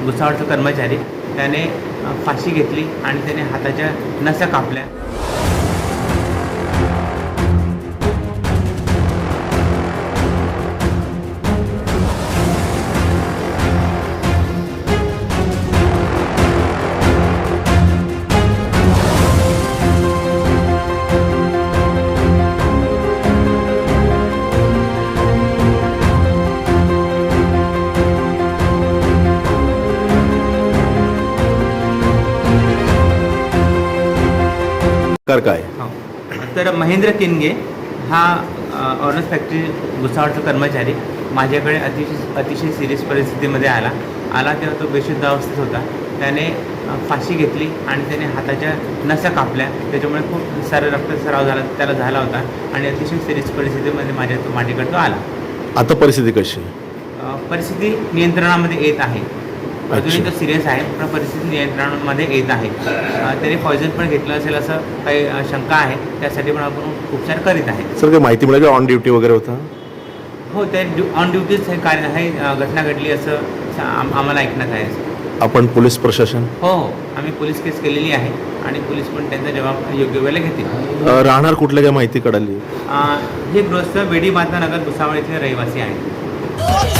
भुसावळचा कर्मचारी त्याने फाशी घेतली आणि त्याने हाताच्या नसा कापल्या. कर काय? हो. तर महेंद्र किनगे हा ऑर्नस फॅक्टरी भुसावळचा कर्मचारी माझ्याकडे अतिशय अतिशय सिरियस परिस्थितीमध्ये आला. आला तेव्हा तो बेशुद्ध अवस्थेत होता. त्याने फाशी घेतली आणि त्याने हाताच्या नसा कापल्या. त्याच्यामुळे खूप सारा रक्तस्राव झाला त्याला झाला होता आणि अतिशय सिरियस परिस्थितीमध्ये माझ्या तो माझ्याकडे तो आला. आता परिस्थिती कशी? परिस्थिती नियंत्रणामध्ये येत आहे. अजूनही. तो सिरियस आहे. पण परिस्थिती नियंत्रणामध्ये येत आहे. त्याने पॉयझन पण घेतलं असेल असं काही शंका आहे. त्यासाठी पण आपण उपचार करीत आहे. सर काही माहिती मिळाली ऑन ड्युटी वगैरे होता? हो त्या ड्यू ऑन ड्युटीच हे कार्य हे घटना घडली असं आम- आम्हाला ऐकण्यात आहे आपण पोलीस प्रशासन? हो हो. आम्ही पोलीस केस केलेली आहे. आणि पोलीस पण त्यांचा जबाब योग्य वेळेला घेतील. अ, राहणार कुठल्या काय माहिती कळाली? अ, हे गृहस्थ वेडी माता नगर भुसावळ येथील रहिवासी आहेत.